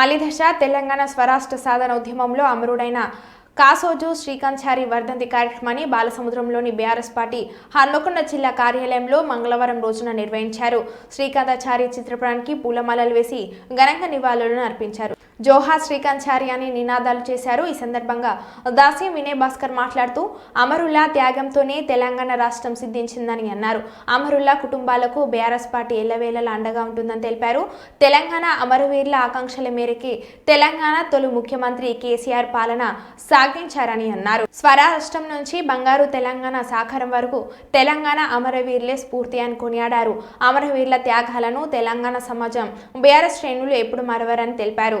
మలిదశ తెలంగాణ స్వరాష్ట్ర సాధన ఉద్యమంలో అమరుడైన కాసోజు శ్రీకాంత్ వర్ధంతి కార్యక్రమాన్ని బాలసముద్రంలోని బీఆర్ఎస్ పార్టీ హన్మకొండ జిల్లా కార్యాలయంలో మంగళవారం రోజున నిర్వహించారు. శ్రీకాంతాచారి చిత్రపటానికి పూలమాలలు వేసి ఘనంగా నివాళులను అర్పించారు. జోహా శ్రీకాంత్ అని నినాదాలు చేశారు. ఈ సందర్భంగా దాసి వినయ్ భాస్కర్ మాట్లాడుతూ అమరుల్లా త్యాగంతోనే తెలంగాణ రాష్ట్రం సిద్ధించిందని అన్నారు. అమరుల్లా కుటుంబాలకు బీఆర్ఎస్ పార్టీ ఎల్లవేళలా అండగా ఉంటుందని తెలిపారు. తెలంగాణ అమరవీరుల ఆకాంక్షల మేరకి తెలంగాణ తొలి ముఖ్యమంత్రి కేసీఆర్ పాలన సాగించారని అన్నారు. స్వరాష్ట్రం నుంచి బంగారు తెలంగాణ సాకారం వరకు తెలంగాణ అమరవీరులే స్ఫూర్తి అని కొనియాడారు. అమరవీరుల త్యాగాలను తెలంగాణ సమాజం బీఆర్ఎస్ శ్రేణులు ఎప్పుడు మరవరని తెలిపారు.